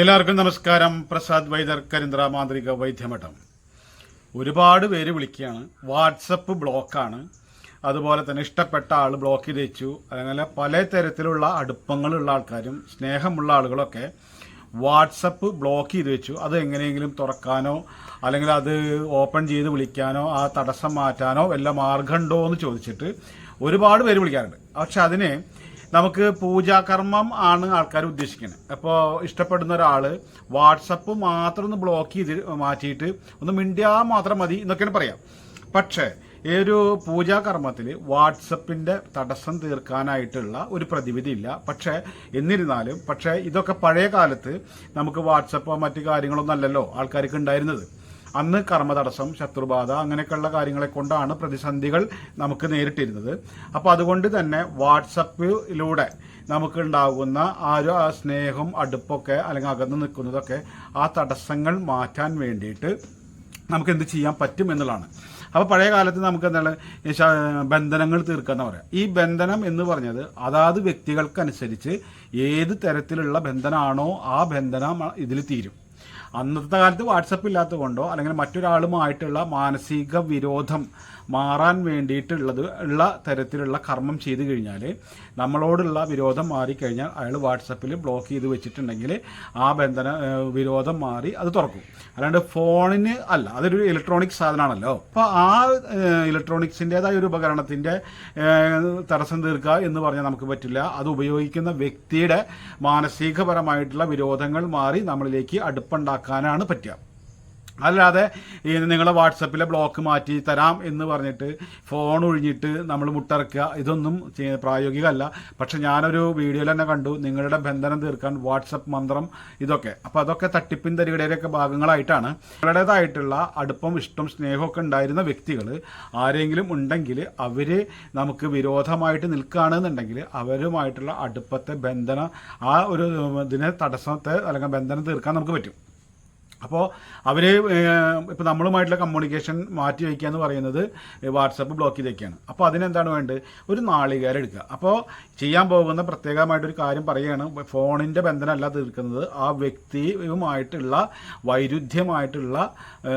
എല്ലാവർക്കും നമസ്കാരം. പ്രസാദ് വൈദർ കരിന്ദ്ര മാന്ത്രിക വൈദ്യമഠം. ഒരുപാട് പേര് വിളിക്കുകയാണ്. വാട്സപ്പ് ബ്ലോക്കാണ്. അതുപോലെ തന്നെ ഇഷ്ടപ്പെട്ട ആൾ ബ്ലോക്ക് ചെയ്ത് വെച്ചു അങ്ങനെ പല തരത്തിലുള്ള അടുപ്പങ്ങളുള്ള ആൾക്കാരും സ്നേഹമുള്ള ആളുകളൊക്കെ വാട്സപ്പ് ബ്ലോക്ക് ചെയ്ത് വെച്ചു അത് എങ്ങനെയെങ്കിലും തുറക്കാനോ അല്ലെങ്കിൽ അത് ഓപ്പൺ ചെയ്ത് വിളിക്കാനോ ആ തടസ്സം മാറ്റാനോ വല്ല മാർഗമുണ്ടോ എന്ന് ചോദിച്ചിട്ട് ഒരുപാട് പേര് വിളിക്കാറുണ്ട്. പക്ഷെ അതിന് നമുക്ക് പൂജാകർമ്മം ആണ് ആൾക്കാർ ഉദ്ദേശിക്കുന്നത്. അപ്പോൾ ഇഷ്ടപ്പെടുന്ന ഒരാൾ വാട്സപ്പ് മാത്രം ഒന്ന് ബ്ലോക്ക് ചെയ്ത് മാറ്റിയിട്ട് ഒന്ന് മിണ്ടിയാൽ മാത്രം മതി എന്നൊക്കെയാണ് പറയാം. പക്ഷേ ഈ ഒരു പൂജാകർമ്മത്തിൽ വാട്സപ്പിന്റെ തടസ്സം തീർക്കാനായിട്ടുള്ള ഒരു പ്രതിവിധി ഇല്ല. പക്ഷേ എന്നിരുന്നാലും പക്ഷേ ഇതൊക്കെ പഴയ കാലത്ത് നമുക്ക് വാട്സപ്പോ മറ്റു കാര്യങ്ങളൊന്നും അല്ലല്ലോ ആൾക്കാർക്ക് ഉണ്ടായിരുന്നത്. അന്ന് കർമ്മ തടസ്സം ശത്രുബാധ അങ്ങനെയൊക്കെയുള്ള കാര്യങ്ങളെ കൊണ്ടാണ് പ്രതിസന്ധികൾ നമുക്ക് നേരിട്ടിരുന്നത്. അപ്പോൾ അതുകൊണ്ട് തന്നെ വാട്സപ്പിലൂടെ നമുക്ക് ഉണ്ടാകുന്ന ആ ഒരു സ്നേഹം അടുപ്പൊക്കെ അല്ലെങ്കിൽ അകന്ന് നിൽക്കുന്നതൊക്കെ ആ തടസ്സങ്ങൾ മാറ്റാൻ വേണ്ടിയിട്ട് നമുക്ക് എന്ത് ചെയ്യാൻ പറ്റും എന്നുള്ളതാണ്. അപ്പോൾ പഴയ കാലത്ത് നമുക്ക് എന്താണ് ബന്ധനങ്ങൾ തീർക്കുക തീർക്കാന്ന് പറയാം. ഈ ബന്ധനം എന്ന് പറഞ്ഞത് അതാത് വ്യക്തികൾക്കനുസരിച്ച് ഏത് തരത്തിലുള്ള ബന്ധനാണോ ആ ബന്ധനം ഇതിൽ തീരും. അന്നത്തെ കാലത്ത് വാട്സപ്പ് ഇല്ലാത്തത് കൊണ്ടോ അല്ലെങ്കിൽ മറ്റൊരാളുമായിട്ടുള്ള മാനസിക വിരോധം മാറാൻ വേണ്ടിയിട്ടുള്ളത് ഉള്ള തരത്തിലുള്ള കർമ്മം ചെയ്തു കഴിഞ്ഞാൽ നമ്മളോടുള്ള വിരോധം മാറിക്കഴിഞ്ഞാൽ അയാൾ വാട്സപ്പിൽ ബ്ലോക്ക് ചെയ്ത് വെച്ചിട്ടുണ്ടെങ്കിൽ ആ ബന്ധന വിരോധം മാറി അത് തുറക്കും. അല്ലാണ്ട് ഫോണിന് അല്ല അതൊരു ഇലക്ട്രോണിക് സാധനമാണല്ലോ അപ്പോൾ ആ ഇലക്ട്രോണിക്സിന്റെതായ ഒരു ഉപകരണത്തിന്റെ തടസ്സം തീർക്കുക എന്ന് പറഞ്ഞാൽ നമുക്ക് പറ്റില്ല. അത് ഉപയോഗിക്കുന്ന വ്യക്തിയുടെ മാനസികപരമായിട്ടുള്ള വിരോധങ്ങൾ മാറി നമ്മളിലേക്ക് അടുപ്പുണ്ടാക്കാനാണ് പറ്റുക. അല്ലാതെ നിങ്ങളെ വാട്സപ്പിലെ ബ്ലോക്ക് മാറ്റി തരാം എന്ന് പറഞ്ഞിട്ട് ഫോൺ ഒഴിഞ്ഞിട്ട് നമ്മൾ മുട്ടറക്കുക ഇതൊന്നും പ്രായോഗികമല്ല. പക്ഷെ ഞാനൊരു വീഡിയോയിൽ തന്നെ കണ്ടു നിങ്ങളുടെ ബന്ധനം തീർക്കാൻ വാട്സപ്പ് മന്ത്രം ഇതൊക്കെ. അപ്പോൾ അതൊക്കെ തട്ടിപ്പിൻ തരികടയൊക്കെ ഭാഗങ്ങളായിട്ടാണ്. നിങ്ങളുടേതായിട്ടുള്ള അടുപ്പം ഇഷ്ടം സ്നേഹമൊക്കെ ഉണ്ടായിരുന്ന വ്യക്തികൾ ആരെങ്കിലും ഉണ്ടെങ്കിൽ അവർ നമുക്ക് വിരോധമായിട്ട് നിൽക്കുകയാണെന്നുണ്ടെങ്കിൽ അവരുമായിട്ടുള്ള അടുപ്പത്തെ ബന്ധന ആ ഒരു ഇതിനെ തടസ്സത്തെ അല്ലെങ്കിൽ ബന്ധനം തീർക്കാൻ നമുക്ക് പറ്റും. അപ്പോൾ അവർ ഇപ്പോൾ നമ്മളുമായിട്ടുള്ള കമ്മ്യൂണിക്കേഷൻ മാറ്റി വയ്ക്കുക എന്ന് പറയുന്നത് വാട്സപ്പ് ബ്ലോക്ക് ചെയ്ത് വയ്ക്കുകയാണ് അപ്പോൾ അതിനെന്താണ് വേണ്ടത്? ഒരു നാളികേരം എടുക്കുക. അപ്പോൾ ചെയ്യാൻ പോകുന്ന പ്രത്യേകമായിട്ടൊരു കാര്യം പറയുകയാണ്. ഫോണിന്റെ ബന്ധനമല്ല തീർക്കുന്നത്. ആ വ്യക്തിയുമായിട്ടുള്ള വൈരുദ്ധ്യമായിട്ടുള്ള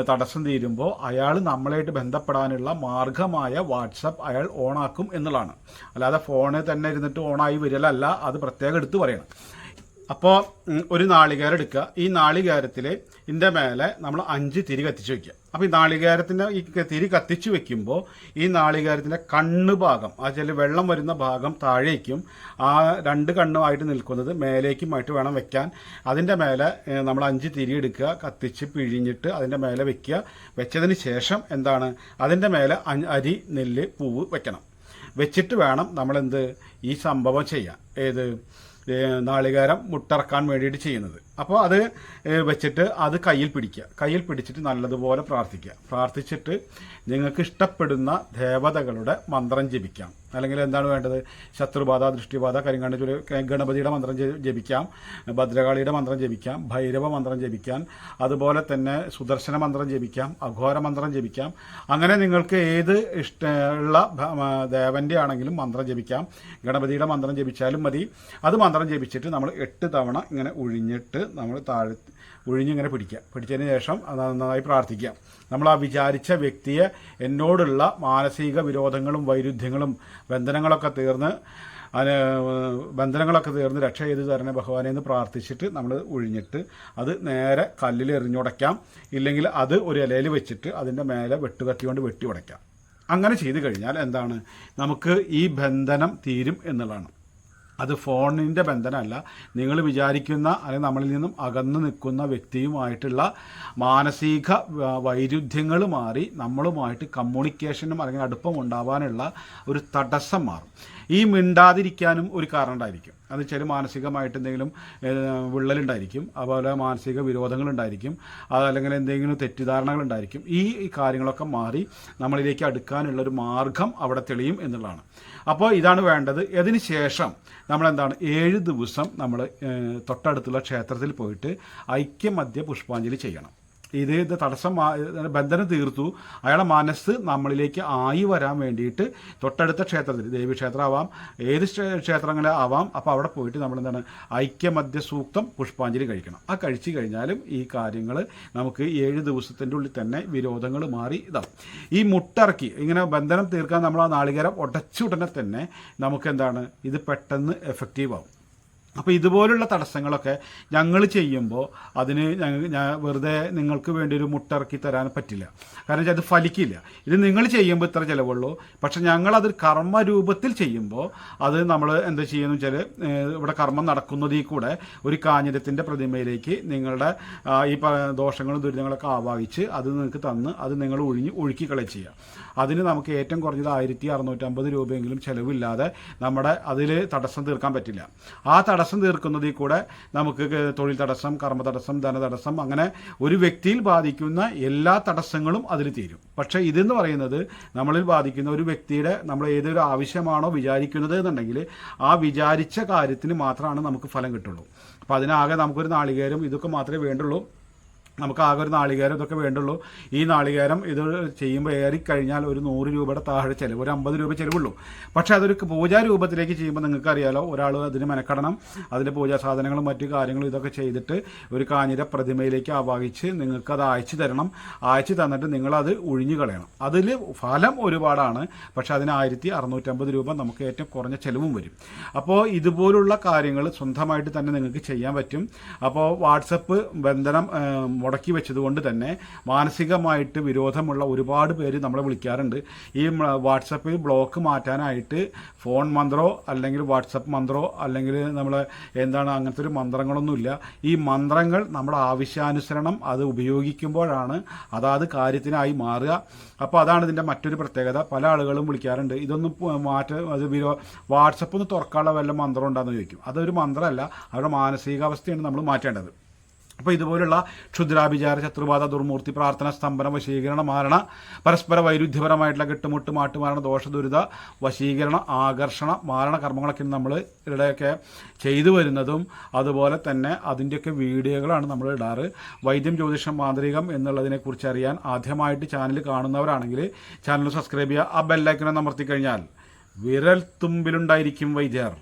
തടസ്സം തീരുമ്പോൾ അയാൾ നമ്മളായിട്ട് ബന്ധപ്പെടാനുള്ള മാർഗമായ വാട്സപ്പ് അയാൾ ഓണാക്കും എന്നുള്ളതാണ്. അല്ലാതെ ഫോണ് തന്നെ ഇരുന്നിട്ട് ഓണായി വരലല്ല അത് പ്രത്യേകം എടുത്തു പറയണം. അപ്പോൾ ഒരു നാളികേരം എടുക്കുക ഈ നാളികേരത്തിൽ ഇതിന്റെ മേലെ നമ്മൾ അഞ്ച് തിരി കത്തിച്ച് വെക്കുക. അപ്പോൾ ഈ നാളികേരത്തിന്റെ ഈ തിരി കത്തിച്ച് വെക്കുമ്പോൾ ഈ നാളികേരത്തിന്റെ കണ്ണ് ഭാഗം ആ ചില വെള്ളം വരുന്ന ഭാഗം താഴേക്കും ആ രണ്ട് കണ്ണുമായിട്ട് നിൽക്കുന്നത് മേലേക്കുമായിട്ട് വേണം വെക്കാൻ. അതിന്റെ മേലെ നമ്മൾ അഞ്ച് തിരി എടുക്കുക കത്തിച്ച് പിഴിഞ്ഞിട്ട് അതിന്റെ മേലെ വെക്കുക. വെച്ചതിന് ശേഷം എന്താണ്? അതിന്റെ മേലെ അരി നെല്ല് പൂവ് വെക്കണം. വെച്ചിട്ട് വേണം നമ്മളെന്ത്? ഈ സംഭവം ചെയ്യാൻ. ഏത്? നാളികേരം മുട്ടിറക്കാൻ വേണ്ടിയിട്ട് ചെയ്യുന്നത്. അപ്പോൾ അത് വെച്ചിട്ട് അത് കയ്യിൽ പിടിക്കുക. കയ്യിൽ പിടിച്ചിട്ട് നല്ലതുപോലെ പ്രാർത്ഥിക്കുക. പ്രാർത്ഥിച്ചിട്ട് നിങ്ങൾക്ക് ഇഷ്ടപ്പെടുന്ന ദേവതകളുടെ മന്ത്രം ജപിക്കാം. അല്ലെങ്കിൽ എന്താണ് വേണ്ടത്? ശത്രുബാധ ദൃഷ്ടിബാധ കരിങ്കണ്ണ ചുരു ഗണപതിയുടെ മന്ത്രം ജപിക്കാം. ഭദ്രകാളിയുടെ മന്ത്രം ജപിക്കാം. ഭൈരവ മന്ത്രം ജപിക്കാം അതുപോലെ തന്നെ സുദർശന മന്ത്രം ജപിക്കാം. അഘോര മന്ത്രം ജപിക്കാം. അങ്ങനെ നിങ്ങൾക്ക് ഏത് ഇഷ്ടമുള്ള ദേവന്റെ ആണെങ്കിലും മന്ത്രം ജപിക്കാം. ഗണപതിയുടെ മന്ത്രം ജപിച്ചാലും മതി. അത് മന്ത്രം ജപിച്ചിട്ട് നമ്മൾ എട്ട് തവണ ഇങ്ങനെ ഒഴിഞ്ഞിട്ട് നമ്മൾ താഴ് ഒഴിഞ്ഞിങ്ങനെ പിടിക്കുക. പിടിച്ചതിന് ശേഷം നന്നായി പ്രാർത്ഥിക്കാം നമ്മൾ ആ വിചാരിച്ച വ്യക്തിയെ എന്നോടുള്ള മാനസിക വിരോധങ്ങളും വൈരുദ്ധ്യങ്ങളും ബന്ധനങ്ങളൊക്കെ തീർന്ന് അതിന് ബന്ധനങ്ങളൊക്കെ തീർന്ന് രക്ഷ ചെയ്ത് തരണേ ഭഗവാനെ എന്ന് പ്രാർത്ഥിച്ചിട്ട് നമ്മൾ ഒഴിഞ്ഞിട്ട് അത് നേരെ കല്ലിൽ എറിഞ്ഞുടയ്ക്കാം. ഇല്ലെങ്കിൽ അത് ഒരു ഇലയിൽ വെച്ചിട്ട് അതിന്റെ മേലെ വെട്ടുകത്തി കൊണ്ട് വെട്ടി ഉടയ്ക്കാം അങ്ങനെ ചെയ്തു കഴിഞ്ഞാൽ എന്താണ്? നമുക്ക് ഈ ബന്ധനം തീരും എന്നുള്ളതാണ്. അത് ഫോണിന്റെ ബന്ധനമല്ല. നിങ്ങൾ വിചാരിക്കുന്ന അല്ലെങ്കിൽ നമ്മളിൽ നിന്നും അകന്നു നിൽക്കുന്ന വ്യക്തിയുമായിട്ടുള്ള മാനസിക വൈരുദ്ധ്യങ്ങൾ മാറി നമ്മളുമായിട്ട് കമ്മ്യൂണിക്കേഷനും അല്ലെങ്കിൽ അടുപ്പം ഉണ്ടാവാനുള്ള ഒരു തടസ്സം മാറും. ഈ മിണ്ടാതിരിക്കാനും ഒരു കാരണം ഉണ്ടായിരിക്കും. അത് വെച്ചാൽ മാനസികമായിട്ട് എന്തെങ്കിലും വിള്ളലുണ്ടായിരിക്കും. അതുപോലെ മാനസിക വിരോധങ്ങളുണ്ടായിരിക്കും. അതല്ലെങ്കിൽ എന്തെങ്കിലും തെറ്റിദ്ധാരണകൾ ഉണ്ടായിരിക്കും ഈ കാര്യങ്ങളൊക്കെ മാറി നമ്മളിലേക്ക് അടുക്കാനുള്ളൊരു മാർഗം അവിടെ തെളിയും എന്നുള്ളതാണ്. അപ്പോൾ ഇതാണ് വേണ്ടത്. ഇതിന് ശേഷം നമ്മളെന്താണ്? ഏഴ് ദിവസം നമ്മൾ തൊട്ടടുത്തുള്ള ക്ഷേത്രത്തിൽ പോയിട്ട് ഐക്യമധ്യ പുഷ്പാഞ്ജലി ചെയ്യണം. ഇത് തടസ്സം ബന്ധനം തീർത്തു. അയാളെ മനസ്സ് നമ്മളിലേക്ക് ആയി വരാൻ വേണ്ടിയിട്ട് തൊട്ടടുത്ത ക്ഷേത്രത്തിൽ ദേവീക്ഷേത്രമാവാം ഏത് ക്ഷേത്രങ്ങളെ ക്ഷേത്രങ്ങളാവാം അപ്പോൾ അവിടെ പോയിട്ട് നമ്മൾ എന്താണ് ഐക്യമദ്യ സൂക്തം പുഷ്പാഞ്ജലി കഴിക്കണം. ആ കഴിച്ചു കഴിഞ്ഞാലും ഈ കാര്യങ്ങൾ നമുക്ക് ഏഴ് ദിവസത്തിന്റെ ഉള്ളിൽ തന്നെ വിരോധങ്ങൾ മാറി ഇതാവും ഈ മുട്ടിറക്കി ഇങ്ങനെ ബന്ധനം തീർക്കാൻ നമ്മൾ ആ നാളികേരം ഉടച്ചുടനെ തന്നെ നമുക്ക് എന്താണ് ഇത് പെട്ടെന്ന് എഫക്റ്റീവ് ആവും. അപ്പോൾ ഇതുപോലുള്ള തടസ്സങ്ങളൊക്കെ ഞങ്ങൾ ചെയ്യുമ്പോൾ അതിന് ഞാൻ വെറുതെ നിങ്ങൾക്ക് വേണ്ടി ഒരു മുട്ടിറക്കി തരാൻ പറ്റില്ല. കാരണം അത് ഫലിക്കില്ല. ഇത് നിങ്ങൾ ചെയ്യുമ്പോൾ ഇത്ര ചിലവുള്ളൂ. പക്ഷെ ഞങ്ങളത് കർമ്മരൂപത്തിൽ ചെയ്യുമ്പോൾ അത് നമ്മൾ എന്താ ചെയ്യുന്നു വെച്ചാൽ ഇവിടെ കർമ്മം നടക്കുന്നതിൽ കൂടെ ഒരു കാഞ്ഞിരത്തിന്റെ പ്രതിമയിലേക്ക് നിങ്ങളുടെ ഈ ദോഷങ്ങളും ദുരിതങ്ങളൊക്കെ ആവാഹിച്ച് അത് നിങ്ങൾക്ക് തന്ന് അത് നിങ്ങൾ ഒഴിഞ്ഞ് ഒഴുക്കി കളി ചെയ്യാം. അതിന് നമുക്ക് ഏറ്റവും കുറഞ്ഞത് ആയിരത്തി അറുന്നൂറ്റമ്പത് രൂപയെങ്കിലും ചിലവില്ലാതെ നമ്മുടെ അതിൽ തടസ്സം തീർക്കാൻ പറ്റില്ല. ആ തടസ്സം തീർക്കുന്നതിൽ കൂടെ നമുക്ക് തൊഴിൽ തടസ്സം കർമ്മ തടസ്സം ധന തടസ്സം അങ്ങനെ ഒരു വ്യക്തിയിൽ ബാധിക്കുന്ന എല്ലാ തടസ്സങ്ങളും അതിൽ തീരും. പക്ഷേ ഇതെന്ന് പറയുന്നത് നമ്മളിൽ ബാധിക്കുന്ന ഒരു വ്യക്തിയുടെ നമ്മൾ ഏതൊരു ആവശ്യമാണോ വിചാരിക്കുന്നത് എന്നുണ്ടെങ്കിൽ ആ വിചാരിച്ച കാര്യത്തിന് മാത്രമാണ് നമുക്ക് ഫലം കിട്ടുള്ളൂ. അപ്പോൾ അതിനാകെ നമുക്കൊരു നാളികേരം ഇതൊക്കെ മാത്രമേ വേണ്ടുള്ളൂ. നമുക്ക് ആകെ ഒരു നാളികേരം ഇതൊക്കെ വേണ്ടുള്ളൂ. ഈ നാളികേരം ഇത് ചെയ്യുമ്പോൾ ഏറിക്കഴിഞ്ഞാൽ ഒരു നൂറ് രൂപയുടെ താഴെ ചിലവ് ഒരു അമ്പത് രൂപ ചിലവുള്ളൂ. പക്ഷേ അതൊരു പൂജാ രൂപത്തിലേക്ക് ചെയ്യുമ്പോൾ നിങ്ങൾക്ക് അറിയാലോ ഒരാൾ അതിന് മെനക്കെടണം. അതിന്റെ പൂജാ സാധനങ്ങളും മറ്റു കാര്യങ്ങളും ഇതൊക്കെ ചെയ്തിട്ട് ഒരു കാഞ്ഞിര പ്രതിമയിലേക്ക് ആവാഹിച്ച് നിങ്ങൾക്ക് അത് അയച്ചു തരണം. അയച്ചു തന്നിട്ട് നിങ്ങളത് ഒഴിഞ്ഞു കളയണം. അതിൽ ഫലം ഒരുപാടാണ്. പക്ഷേ അതിന് ആയിരത്തി അറുന്നൂറ്റമ്പത് രൂപ നമുക്ക് ഏറ്റവും കുറഞ്ഞ ചിലവും വരും. അപ്പോൾ ഇതുപോലുള്ള കാര്യങ്ങൾ സ്വന്തമായിട്ട് തന്നെ നിങ്ങൾക്ക് ചെയ്യാൻ പറ്റും. അപ്പോൾ വാട്സപ്പ് ബന്ധനം മുടക്കി വെച്ചതുകൊണ്ട് തന്നെ മാനസികമായിട്ട് വിരോധമുള്ള ഒരുപാട് പേര് നമ്മളെ വിളിക്കാറുണ്ട്. ഈ വാട്സപ്പിൽ ബ്ലോക്ക് മാറ്റാനായിട്ട് ഫോൺ മന്ത്രോ അല്ലെങ്കിൽ വാട്സപ്പ് മന്ത്രോ അല്ലെങ്കിൽ നമ്മൾ എന്താണ് അങ്ങനത്തെ ഒരു മന്ത്രങ്ങളൊന്നുമില്ല. ഈ മന്ത്രങ്ങൾ നമ്മുടെ ആവശ്യാനുസരണം അത് ഉപയോഗിക്കുമ്പോഴാണ് അതാത് കാര്യത്തിനായി മാറുക. അപ്പോൾ അതാണ് ഇതിന്റെ മറ്റൊരു പ്രത്യേകത. പല ആളുകളും വിളിക്കാറുണ്ട്. ഇതൊന്നും മാറ്റ അത് വിരോ വാട്സപ്പ് ഒന്ന് തുറക്കാനുള്ള വല്ല മന്ത്രം ഉണ്ടാകുന്ന ചോദിക്കും. അതൊരു മന്ത്രമല്ല. അവരുടെ മാനസികാവസ്ഥയാണ് നമ്മൾ മാറ്റേണ്ടത്. അപ്പോൾ ഇതുപോലുള്ള ക്ഷുദ്രാഭിചാര ശത്രുബാധ ദുർമൂർത്തി പ്രാർത്ഥന സ്തംഭന വശീകരണ മാരണ പരസ്പര വൈരുദ്ധ്യപരമായിട്ടുള്ള കെട്ടുമുട്ട് മാട്ടുമാരണ ദോഷ ദുരിത വശീകരണ ആകർഷണ മാരണ കർമ്മങ്ങളൊക്കെ നമ്മൾ ഇവിടെയൊക്കെ ചെയ്തു വരുന്നതും. അതുപോലെ തന്നെ അതിന്റെയൊക്കെ വീഡിയോകളാണ് നമ്മൾ ഇടാറ്. വൈദ്യം ജ്യോതിഷം മാന്ത്രികം എന്നുള്ളതിനെക്കുറിച്ച് അറിയാൻ ആദ്യമായിട്ട് ചാനൽ കാണുന്നവരാണെങ്കിൽ ചാനൽ സബ്സ്ക്രൈബ് ചെയ്യുക. ആ ബെല്ലൈക്കനെ അമർത്തി കഴിഞ്ഞാൽ വിരൽ തുമ്പിലുണ്ടായിരിക്കും വൈദ്യർ.